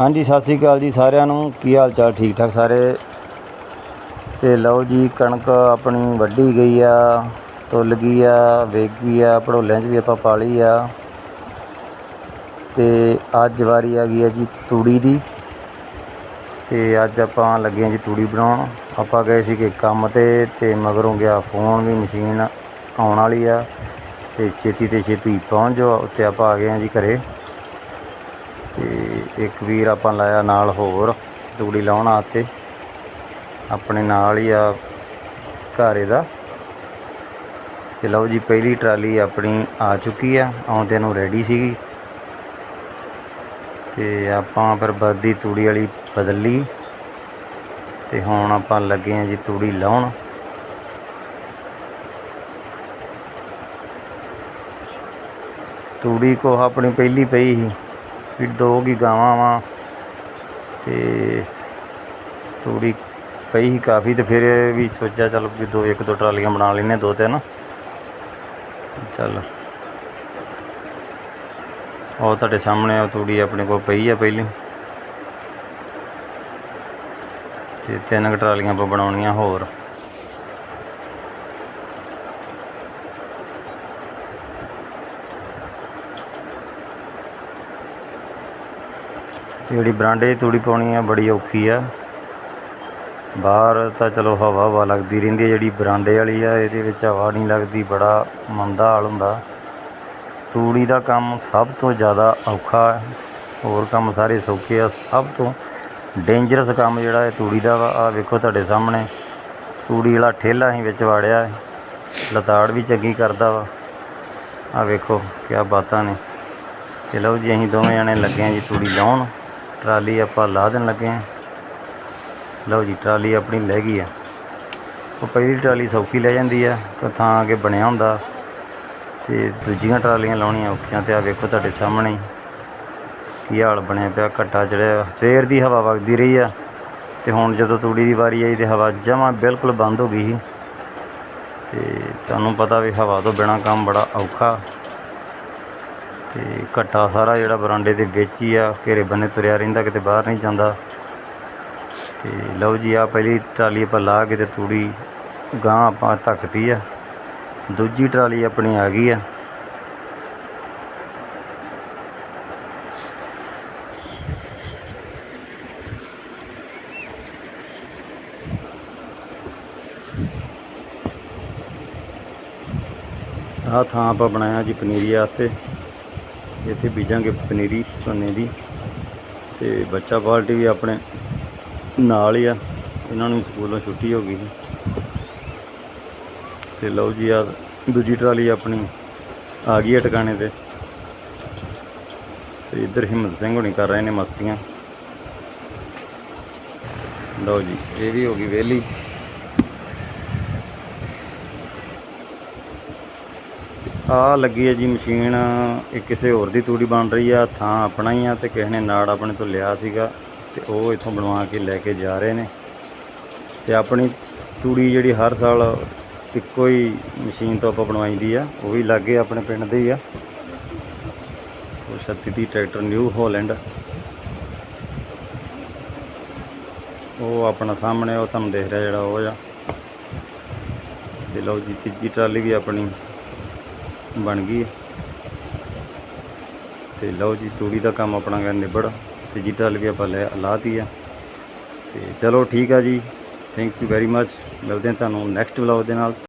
ਹਾਂਜੀ, ਸਤਿ ਸ੍ਰੀ ਅਕਾਲ ਜੀ ਸਾਰਿਆਂ ਨੂੰ। ਕੀ ਹਾਲ ਚਾਲ? ਠੀਕ ਠਾਕ ਸਾਰੇ? ਤੇ ਲਓ ਜੀ, ਕਣਕ ਆਪਣੀ ਵੱਢੀ ਗਈ ਆ, ਤੁੱਲ ਗਈ ਆ ਵੇਗ ਗਈ ਆ, ਭੜੋਲਿਆਂ 'ਚ ਵੀ ਆਪਾਂ ਪਾਲੀ ਆ। ਤੇ ਅੱਜ ਵਾਰੀ ਆ ਗਈ ਆ ਜੀ ਤੂੜੀ ਦੀ। ਤੇ ਅੱਜ ਆਪਾਂ ਲੱਗੇ ਆ ਜੀ ਤੂੜੀ ਬਣਾਉਣ। ਆਪਾਂ ਗਏ ਸੀਗੇ ਕੰਮ ਤੇ ਤੇ ਮਗਰੋਂ ਗਿਆ ਫੋਨ ਵੀ, ਮਸ਼ੀਨ ਆਉਣ ਵਾਲੀ ਆ। ਤੇ ਛੇਤੀ ਤੇ ਛੇਤੀ ਪਹੁੰਚ ਜਾਓ, ਉੱਤੇ ਆਪਾਂ ਆ ਗਏ ਆ ਜੀ ਘਰੇ। ਤੇ ਇੱਕ ਵੀਰ ਆਪਾਂ ਲਾਇਆ ਨਾਲ ਹੋਰ ਤੂੜੀ ਲਾਉਣ ਆਤੇ ਆਪਣੇ ਨਾਲ ਹੀ ਆ ਘਾਰੇ ਦਾ ਤੇ ਲਓ ਜੀ, ਪਹਿਲੀ ਟਰਾਲੀ ਆਪਣੀ ਆ ਚੁੱਕੀ ਆ, ਆਉਂਦਿਆਂ ਨੂੰ ਰੈਡੀ ਸੀਗੀ। ਤੇ ਆਪਾਂ ਫਿਰ ਬਰਦੀ ਤੂੜੀ ਵਾਲੀ ਬਦਲ। ਲਈ ਤੇ ਹੁਣ ਆਪਾਂ ਲੱਗੇ ਆ ਜੀ ਤੂੜੀ ਲਾਉਣ। ਤੂੜੀ ਕੋ ਆਪਣੀ ਪਹਿਲੀ ਪਈ ਸੀ। ਵੀ ਦੋ ਕੀ ਗਾਵਾਂ ਵਾਂ ਤੇ ਤੂੜੀ ਪਈ ਸੀ ਕਾਫੀ ਤੇ ਫਿਰ ਵੀ ਸੋਚਿਆ ਚਲ ਵੀ ਦੋ, ਇੱਕ ਦੋ ਟਰਾਲੀਆਂ ਬਣਾ ਲੈਨੇ ਦੋ ਤਿੰਨ। ਚੱਲ। ਉਹ ਤੁਹਾਡੇ ਸਾਹਮਣੇ ਉਹ ਤੂੜੀ ਆਪਣੇ ਕੋਲ ਪਈ ਆ ਪਹਿਲੀ। ਤੇ ਤਿੰਨ ਕੁ ਟਰਾਲੀਆਂ ਆਪਾਂ ਬਣਾਉਣੀਆਂ ਹੋਰ। ਜਿਹੜੀ ਬਰਾਂਡੇ ਦੀ ਤੂੜੀ ਪਾਉਣੀ ਆ, ਬੜੀ ਔਖੀ ਆ। ਬਾਹਰ ਤਾਂ ਚਲੋ ਹਵਾ ਹਵਾ ਲੱਗਦੀ ਰਹਿੰਦੀ ਹੈ ਜਿਹੜੀ ਬਰਾਂਡੇ ਵਾਲੀ ਆ, ਇਹਦੇ ਵਿੱਚ ਹਵਾ ਨਹੀਂ ਲੱਗਦੀ, ਬੜਾ ਮੰਦਾ ਹਾਲ ਹੁੰਦਾ। ਤੂੜੀ ਦਾ ਕੰਮ ਸਭ ਤੋਂ ਜ਼ਿਆਦਾ ਔਖਾ ਹੈ ਹੋਰ ਕੰਮ ਸਾਰੇ ਸੌਖੇ ਆ। ਸਭ ਤੋਂ ਡੇਂਜਰਸ ਕੰਮ ਜਿਹੜਾ ਹੈ ਤੂੜੀ ਦਾ ਵਾ ਆ ਵੇਖੋ ਤੁਹਾਡੇ ਸਾਹਮਣੇ। ਤੂੜੀ ਵਾਲਾ ਠੇਲਾ ਹੀ ਵਿੱਚ ਵਾੜਿਆ ਹੈ। ਲਤਾੜ ਵੀ ਚੰਗੀ ਕਰਦਾ ਵਾ। ਆ ਵੇਖੋ ਕਿਆ ਬਾਤਾਂ ਨੇ। ਚਲੋ ਜੀ, ਅਸੀਂ ਦੋਵੇਂ ਜਣੇ ਲੱਗੇ ਹਾਂ ਜੀ ਤੂੜੀ ਲਾਉਣ। ਟਰਾਲੀ ਆਪਾਂ ਲਾ ਦੇਣ ਲੱਗੇ ਹਾਂ। ਲਓ ਜੀ, ਟਰਾਲੀ ਆਪਣੀ ਲੈ ਗਈ ਆ। ਉਹ ਪਹਿਲੀ ਟਰਾਲੀ ਸੌਖੀ ਲੈ ਜਾਂਦੀ ਆ ਪਰ ਥਾਂ ਅੱਗੇ ਬਣਿਆ ਹੁੰਦਾ। ਤੇ ਦੂਜੀਆਂ ਟਰਾਲੀਆਂ ਲਾਉਣੀਆਂ ਔਖੀਆਂ ਤੇ ਆ ਵੇਖੋ ਤੁਹਾਡੇ ਸਾਹਮਣੇ ਕੀ ਹਾਲ ਬਣਿਆ ਪਿਆ, ਘੱਟਾ ਚੜਿਆ ਸਵੇਰ ਦੀ ਹਵਾ ਵਗਦੀ ਰਹੀ ਆ, ਤੇ ਹੁਣ ਜਦੋਂ ਤੂੜੀ ਦੀ ਵਾਰੀ ਆਈ ਤੇ ਹਵਾ ਜਮਾਂ ਬਿਲਕੁਲ ਬੰਦ ਹੋ ਗਈ ਸੀ। ਤੇ ਤੁਹਾਨੂੰ ਪਤਾ ਵੀ ਹਵਾ ਤੋਂ ਬਿਨਾ ਕੰਮ ਬੜਾ ਔਖਾ। ਤੇ ਘੱਟਾ ਸਾਰਾ ਜਿਹੜਾ ਬਰਾਂਡੇ ਦੇ ਵਿੱਚ ਹੀ ਆ, ਘੇਰੇ ਬੰਨੇ ਤੁਰਿਆ ਰਹਿੰਦਾ, ਕਿਤੇ ਬਾਹਰ ਨਹੀਂ ਜਾਂਦਾ। ਤੇ ਲਓ ਜੀ ਆ ਪਹਿਲੀ ਟਰਾਲੀ ਆਪਾਂ ਲਾ ਕੇ ਤੇ ਤੂੜੀ ਗਾਂ ਆਪਾਂ ਧੱਕਤੀ ਆ। ਦੂਜੀ ਟਰਾਲੀ ਆਪਣੀ ਆ ਗਈ ਆ। ਆਹ ਥਾਂ ਆਪਾਂ ਬਣਾਇਆ ਜੀ ਪਨੀਰੀ ਵਾਸਤੇ। ਇੱਥੇ ਬੀਜਾਂਗੇ ਪਨੀਰੀ ਝੋਨੇ ਦੀ ਤੇ ਬੱਚਾ ਬਾਲਟੀ ਵੀ ਆਪਣੇ ਨਾਲ ਹੀ ਆ। ਇਹਨਾਂ ਨੂੰ ਸਕੂਲੋਂ ਛੁੱਟੀ ਹੋ ਗਈ ਸੀ। ਤੇ ਲਓ ਜੀ ਆ ਦੂਜੀ ਟਰਾਲੀ ਆਪਣੀ ਆ ਗਈ ਹੈ ਟਿਕਾਣੇ ਤੇ। ਤੇ ਇੱਧਰ ਹਿੰਮਤ ਸਿੰਘ ਹੁਣੀ ਕਰ ਰਹੇ ਨੇ ਮਸਤੀਆਂ। ਲਓ ਜੀ, ਇਹ ਵੀ ਹੋ ਗਈ ਵਿਹਲੀ। ਆ ਲੱਗੀ ਹੈ ਜੀ ਮਸ਼ੀਨ, ਇਹ ਕਿਸੇ ਹੋਰ ਦੀ ਤੂੜੀ ਬਣ ਰਹੀ ਆ, ਥਾਂ ਆਪਣਾ ਹੀ ਆ ਤੇ ਕਿਸੇ ਨੇ ਨਾੜ ਆਪਣੇ ਤੋਂ ਲਿਆ ਸੀਗਾ ਤੇ ਉਹ ਇਥੋਂ ਬਣਵਾ ਕੇ ਲੈ ਕੇ ਜਾ ਰਹੇ ਨੇ। ਤੇ ਆਪਣੀ ਤੂੜੀ ਜਿਹੜੀ ਹਰ ਸਾਲ ਇੱਕੋ ਹੀ ਮਸ਼ੀਨ ਤੋਂ ਆਪਾਂ ਬਣਵਾਈਦੀ ਆ, ਉਹ ਵੀ ਲੱਗੇ ਆਪਣੇ ਪਿੰਡ ਦੇ ਹੀ ਆ। ਉਹ 36 ਦੀ ਟਰੈਕਟਰ ਨਿਊ ਹੋਲੈਂਡ। ਉਹ ਆਪਣਾ ਸਾਹਮਣੇ ਉਹ ਤੁਹਾਨੂੰ ਦੇਖ ਰਿਹਾ ਜਿਹੜਾ ਉਹ ਆ। ਤੇ ਲਓ ਜੀ, ਤੀਜੀ ਟਰਾਲੀ ਵੀ ਆਪਣੀ। ਬਣ ਗਈ ਹੈ। ਤੇ ਲਓ ਜੀ, ਤੂੜੀ ਦਾ ਕੰਮ ਆਪਣਾ ਕਰ ਨਿਬੜ ਤੇ ਟਰਾਲੀ ਵੀ ਆਪਾਂ ਲੈ ਲਾਤੀ ਆ। ਤੇ ਚਲੋ ਠੀਕ ਆ ਜੀ। ਥੈਂਕ ਯੂ ਵੈਰੀ ਮੱਚ ਮਿਲਦੇ ਹਾਂ ਤੁਹਾਨੂੰ ਨੈਕਸਟ ਵਲੌਗ ਦੇ ਨਾਲ।